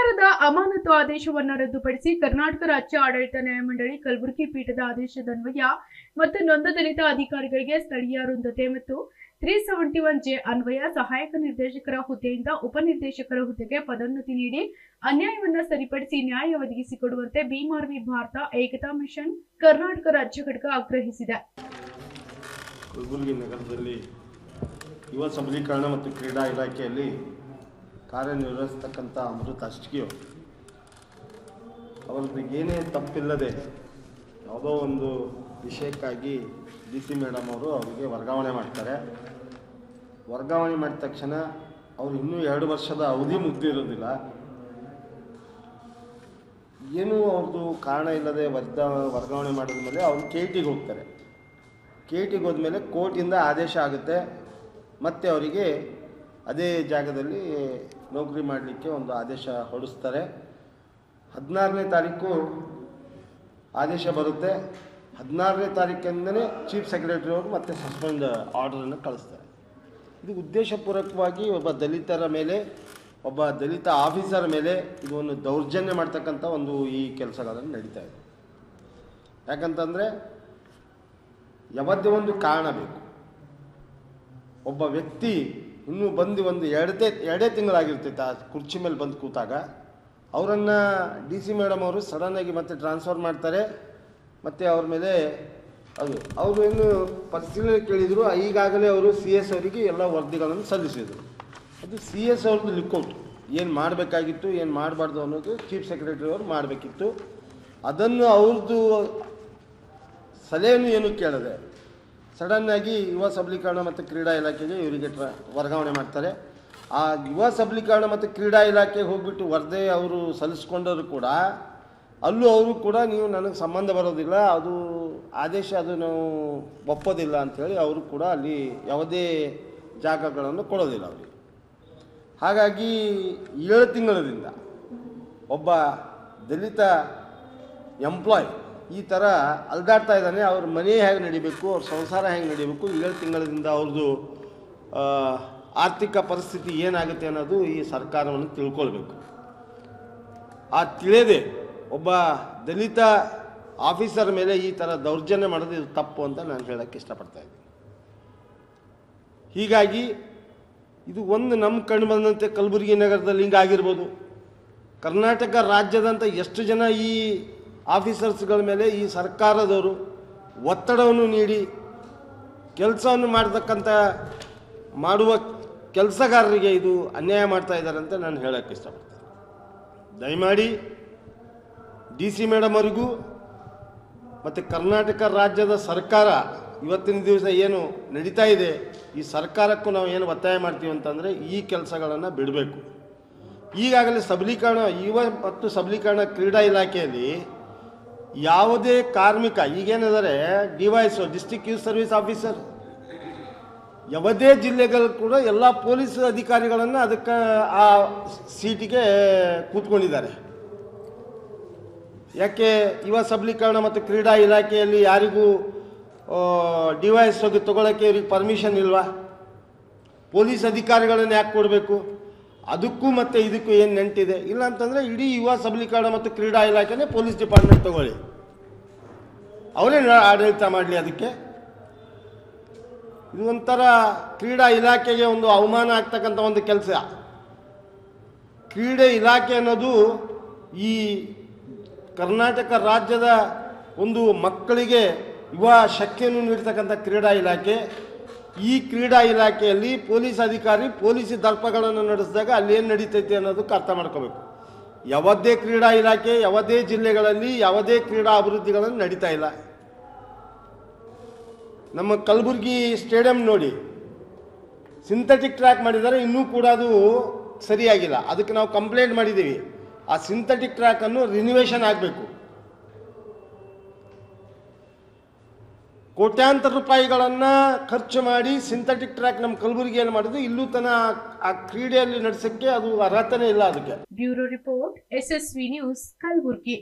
ಸರ್ಕಾರದ ಅಮಾನತು ಆದೇಶವನ್ನು ರದ್ದುಪಡಿಸಿ ಕರ್ನಾಟಕ ರಾಜ್ಯ ಆಡಳಿತ ನ್ಯಾಯಮಂಡಳಿ ಕಲಬುರಗಿ ಪೀಠದ ಆದೇಶದನ್ವಯ ಮತ್ತು ನೊಂದ ದಲಿತ ಅಧಿಕಾರಿಗಳಿಗೆ ಸ್ಥಳೀಯ ಅರುಂಧತೆ ಮತ್ತು ತ್ರೀ ಸೆವೆಂಟಿ ಒನ್ ಜೆ ಅನ್ವಯ ಸಹಾಯಕ ನಿರ್ದೇಶಕರ ಹುದ್ದೆಯಿಂದ ಉಪನಿರ್ದೇಶಕರ ಹುದ್ದೆಗೆ ಪದೋನ್ನತಿ ನೀಡಿ ಅನ್ಯಾಯವನ್ನು ಸರಿಪಡಿಸಿ ನ್ಯಾಯ ಒದಗಿಸಿಕೊಡುವಂತೆ ಭೀಮಾರ್ವಿ ಭಾರತ ಏಕತಾ ಮಿಷನ್ ಕರ್ನಾಟಕ ರಾಜ್ಯ ಘಟಕ ಆಗ್ರಹಿಸಿದೆ. ಕಲಬುರಗಿ ನಗರದಲ್ಲಿ ಯುವ ಸಬಲೀಕರಣ ಮತ್ತು ಕ್ರೀಡಾ ಇಲಾಖೆಯಲ್ಲಿ ಕಾರ್ಯನಿರ್ವಹಿಸ್ತಕ್ಕಂಥ ಅಮೃತ ಅಷ್ಟಿಗೆಯು ಅವರದ್ದು ಏನೇ ತಪ್ಪಿಲ್ಲದೆ ಯಾವುದೋ ಒಂದು ವಿಷಯಕ್ಕಾಗಿ ಡಿ ಸಿ ಮೇಡಮ್ ಅವರು ಅವರಿಗೆ ವರ್ಗಾವಣೆ ಮಾಡ್ತಾರೆ. ವರ್ಗಾವಣೆ ಮಾಡಿದ ತಕ್ಷಣ ಅವರು ಇನ್ನೂ ಎರಡು ವರ್ಷದ ಅವಧಿ ಮುಗ್ದಿರೋದಿಲ್ಲ ಏನೂ ಅವ್ರದ್ದು ಕಾರಣ ಇಲ್ಲದೆ ವರ್ಗ ವರ್ಗಾವಣೆ ಮಾಡಿದ ಮೇಲೆ ಅವರು ಕೆ ಟಿಗೆ ಹೋಗ್ತಾರೆ. ಕೆ ಟಿಗೆ ಹೋದ್ಮೇಲೆ ಕೋರ್ಟಿಂದ ಆದೇಶ ಆಗುತ್ತೆ. ಮತ್ತು ಅವರಿಗೆ ಅದೇ ಜಾಗದಲ್ಲಿ ನೌಕರಿ ಮಾಡಲಿಕ್ಕೆ ಒಂದು ಆದೇಶ ಹೊರಡಿಸ್ತಾರೆ. ಹದಿನಾರನೇ ತಾರೀಕು ಆದೇಶ ಬರುತ್ತೆ. ಹದಿನಾರನೇ ತಾರೀಕಿಂದನೇ ಚೀಫ್ ಸೆಕ್ರೆಟರಿ ಅವರು ಮತ್ತೆ ಸಸ್ಪೆಂಡ್ ಆರ್ಡರನ್ನು ಕಳಿಸ್ತಾರೆ. ಇದು ಉದ್ದೇಶಪೂರ್ವಕವಾಗಿ ಒಬ್ಬ ದಲಿತರ ಮೇಲೆ, ಒಬ್ಬ ದಲಿತ ಆಫೀಸರ್ ಮೇಲೆ ಇದು ಒಂದು ದೌರ್ಜನ್ಯ ಮಾಡ್ತಕ್ಕಂಥ ಒಂದು ಈ ಕೆಲಸಗಳನ್ನು ನಡೀತಾ ಇದೆ. ಯಾಕಂತಂದರೆ ಯಾವುದೇ ಒಂದು ಕಾರಣ ಬೇಕು. ಒಬ್ಬ ವ್ಯಕ್ತಿ ಇನ್ನೂ ಬಂದು ಒಂದು ಎರಡೇ ಎರಡೇ ತಿಂಗಳಾಗಿರ್ತಿತ್ತು ಆ ಕುರ್ಚಿ ಮೇಲೆ ಬಂದು ಕೂತಾಗ. ಅವರನ್ನು ಡಿ ಸಿ ಮೇಡಮ್ ಅವರು ಸಡನ್ನಾಗಿ ಮತ್ತೆ ಟ್ರಾನ್ಸ್ಫರ್ ಮಾಡ್ತಾರೆ. ಮತ್ತು ಅವ್ರ ಮೇಲೆ ಅದು, ಅವರು ಏನು ಪರಿಸ್ಥಿತಿ ಕೇಳಿದರು, ಈಗಾಗಲೇ ಅವರು ಸಿ ಎಸ್ ಅವರಿಗೆ ಎಲ್ಲ ವರದಿಗಳನ್ನು ಸಲ್ಲಿಸಿದರು. ಅದು ಸಿ ಎಸ್ ಅವ್ರದ್ದು ಲಿಕ್ಔಟ್ ಏನು ಮಾಡಬೇಕಾಗಿತ್ತು, ಏನು ಮಾಡಬಾರ್ದು ಅನ್ನೋದು ಚೀಫ್ ಸೆಕ್ರೆಟರಿ ಅವರು ಮಾಡಬೇಕಿತ್ತು. ಅದನ್ನು ಅವ್ರದ್ದು ಸಲಹೆಯನ್ನು ಏನು ಕೇಳದೆ ಸಡನ್ನಾಗಿ ಯುವ ಸಬಲೀಕರಣ ಮತ್ತು ಕ್ರೀಡಾ ಇಲಾಖೆಗೆ ಇವರಿಗೆ ಟ್ರ, ವರ್ಗಾವಣೆ ಮಾಡ್ತಾರೆ. ಆ ಯುವ ಸಬಲೀಕರಣ ಮತ್ತು ಕ್ರೀಡಾ ಇಲಾಖೆಗೆ ಹೋಗ್ಬಿಟ್ಟು ವರದಿ ಅವರು ಸಲ್ಲಿಸ್ಕೊಂಡವರು ಕೂಡ, ಅಲ್ಲೂ ಅವರು ಕೂಡ ನೀವು ನನಗೆ ಸಂಬಂಧ ಬರೋದಿಲ್ಲ, ಅದು ಆದೇಶ ಅದು ನಾವು ಒಪ್ಪೋದಿಲ್ಲ ಅಂಥೇಳಿ ಅವರು ಕೂಡ ಅಲ್ಲಿ ಯಾವುದೇ ಜಾಗಗಳನ್ನು ಕೊಡೋದಿಲ್ಲ ಅವರಿಗೆ. ಹಾಗಾಗಿ ಏಳು ತಿಂಗಳಿಂದ ಒಬ್ಬ ದಲಿತ ಎಂಪ್ಲಾಯ್ ಈ ಥರ ಅಲ್ದಾಡ್ತಾ ಇದ್ದಾನೆ. ಅವ್ರ ಮನೆ ಹೇಗೆ ನಡಿಬೇಕು, ಅವ್ರ ಸಂಸಾರ ಹೇಗೆ ನಡಿಬೇಕು, ಏಳು ತಿಂಗಳಿಂದ ಅವ್ರದ್ದು ಆರ್ಥಿಕ ಪರಿಸ್ಥಿತಿ ಏನಾಗುತ್ತೆ ಅನ್ನೋದು ಈ ಸರ್ಕಾರವನ್ನು ತಿಳ್ಕೊಳ್ಬೇಕು. ಆ ತಿಳಿಯದೆ ಒಬ್ಬ ದಲಿತ ಆಫೀಸರ್ ಮೇಲೆ ಈ ಥರ ದೌರ್ಜನ್ಯ ಮಾಡೋದು ಇದು ತಪ್ಪು ಅಂತ ನಾನು ಹೇಳೋಕ್ಕೆ ಇಷ್ಟಪಡ್ತಾ ಇದ್ದೀನಿ. ಹೀಗಾಗಿ ಇದು ಒಂದು ನಮ್ಮ ಕಣ್ಣು ಬಂದಂತೆ ಕಲಬುರಗಿ ನಗರದಲ್ಲಿ ಹಿಂಗಾಗಿರ್ಬೋದು. ಕರ್ನಾಟಕ ರಾಜ್ಯದಂಥ ಎಷ್ಟು ಜನ ಈ ಆಫೀಸರ್ಸ್ಗಳ ಮೇಲೆ ಈ ಸರ್ಕಾರದವರು ಒತ್ತಡವನ್ನು ನೀಡಿ ಕೆಲಸವನ್ನು ಮಾಡತಕ್ಕಂಥ ಮಾಡುವ ಕೆಲಸಗಾರರಿಗೆ ಇದು ಅನ್ಯಾಯ ಮಾಡ್ತಾ ಇದ್ದಾರೆ ಅಂತ ನಾನು ಹೇಳೋಕ್ಕೆ ಇಷ್ಟಪಡ್ತೀನಿ. ದಯಮಾಡಿ ಡಿ ಸಿ ಮೇಡಮ್ ಅವರಿಗೂ ಮತ್ತು ಕರ್ನಾಟಕ ರಾಜ್ಯದ ಸರ್ಕಾರ ಇವತ್ತಿನ ದಿವಸ ಏನು ನಡೀತಾ ಇದೆ, ಈ ಸರ್ಕಾರಕ್ಕೂ ನಾವು ಏನು ಒತ್ತಾಯ ಮಾಡ್ತೀವಿ ಅಂತಂದರೆ ಈ ಕೆಲಸಗಳನ್ನು ಬಿಡಬೇಕು. ಈಗಾಗಲೇ ಸಬಲೀಕರಣ ಯುವ ಮತ್ತು ಸಬಲೀಕರಣ ಕ್ರೀಡಾ ಇಲಾಖೆಯಲ್ಲಿ ಯಾವುದೇ ಕಾರ್ಮಿಕ ಈಗೇನಿದ್ದಾರೆ D Y S district youth service officer, ಯಾವುದೇ ಜಿಲ್ಲೆಗಳು ಕೂಡ ಎಲ್ಲ ಪೊಲೀಸ್ ಅಧಿಕಾರಿಗಳನ್ನು ಅದಕ್ಕೆ ಆ ಸೀಟಿಗೆ ಕೂತ್ಕೊಂಡಿದ್ದಾರೆ. ಯಾಕೆ, ಯುವ ಸಬಲೀಕರಣ ಮತ್ತು ಕ್ರೀಡಾ ಇಲಾಖೆಯಲ್ಲಿ ಯಾರಿಗೂ ಡಿವೈಸ್ ಹೋಗಿ ತೊಗೊಳಕ್ಕೆ ಇವ್ರಿಗೆ ಪರ್ಮಿಷನ್ ಇಲ್ವಾ? ಪೊಲೀಸ್ ಅಧಿಕಾರಿಗಳನ್ನು ಯಾಕೆ ಕೊಡಬೇಕು? ಅದಕ್ಕೂ ಮತ್ತು ಇದಕ್ಕೂ ಏನು ನೆಂಟಿದೆ ಇಲ್ಲ ಅಂತಂದರೆ ಇಡೀ ಯುವ ಸಬಲೀಕರಣ ಮತ್ತು ಕ್ರೀಡಾ ಇಲಾಖೆನೇ ಪೊಲೀಸ್ ಡಿಪಾರ್ಟ್ಮೆಂಟ್ ತಗೊಳ್ಳಿ. ಅವರೇ ಆಡಳಿತ ಮಾಡಲಿ ಅದಕ್ಕೆ. ಇದು ಒಂಥರ ಕ್ರೀಡಾ ಇಲಾಖೆಗೆ ಒಂದು ಅವಮಾನ ಆಗ್ತಕ್ಕಂಥ ಒಂದು ಕೆಲಸ. ಕ್ರೀಡೆ ಇಲಾಖೆ ಅನ್ನೋದು ಈ ಕರ್ನಾಟಕ ರಾಜ್ಯದ ಒಂದು ಮಕ್ಕಳಿಗೆ ಯುವ ಶಕ್ತಿಯನ್ನು ನೀಡ್ತಕ್ಕಂಥ ಕ್ರೀಡಾ ಇಲಾಖೆ. ಈ ಕ್ರೀಡಾ ಇಲಾಖೆಯಲ್ಲಿ ಪೊಲೀಸ್ ಅಧಿಕಾರಿ ಪೊಲೀಸ್ ದರ್ಪಗಳನ್ನು ನಡೆಸಿದಾಗ ಅಲ್ಲಿ ಏನು ನಡೀತೈತೆ ಅನ್ನೋದಕ್ಕೆ ಅರ್ಥ ಮಾಡ್ಕೋಬೇಕು. ಯಾವುದೇ ಕ್ರೀಡಾ ಇಲಾಖೆ, ಯಾವುದೇ ಜಿಲ್ಲೆಗಳಲ್ಲಿ, ಯಾವುದೇ ಕ್ರೀಡಾ ಅಭಿವೃದ್ಧಿಗಳನ್ನು ನಡೀತಾ ಇಲ್ಲ. ನಮ್ಮ ಕಲಬುರಗಿ ಸ್ಟೇಡಿಯಂ ನೋಡಿ, ಸಿಂಥೆಟಿಕ್ ಟ್ರ್ಯಾಕ್ ಮಾಡಿದ್ದಾರೆ ಇನ್ನೂ ಕೂಡ ಅದು ಸರಿಯಾಗಿಲ್ಲ. ಅದಕ್ಕೆ ನಾವು ಕಂಪ್ಲೇಂಟ್ ಮಾಡಿದ್ದೀವಿ. ಆ ಸಿಂಥೆಟಿಕ್ ಟ್ರ್ಯಾಕನ್ನು ರಿನಿವೇಷನ್ ಆಗಬೇಕು. ಕೋಟ್ಯಾಂತರ ರೂಪಾಯಿಗಳನ್ನು ಖರ್ಚು ಮಾಡಿ ಸಿಂಥೆಟಿಕ್ ಟ್ರ್ಯಾಕ್ ನಮ್ಮ ಕಲಬುರಗಿಯಲ್ಲಿ ಮಾಡಿದ್ರು ಇಲ್ಲೂ ತನ ಆ ಕ್ರೀಡೆಯಲ್ಲಿ ನಡೆಸಕ್ಕೆ ಅದು ಅರ್ಹತೆನೇ ಇಲ್ಲ ಅದಕ್ಕೆ. Bureau report, SSV news, Kalaburagi.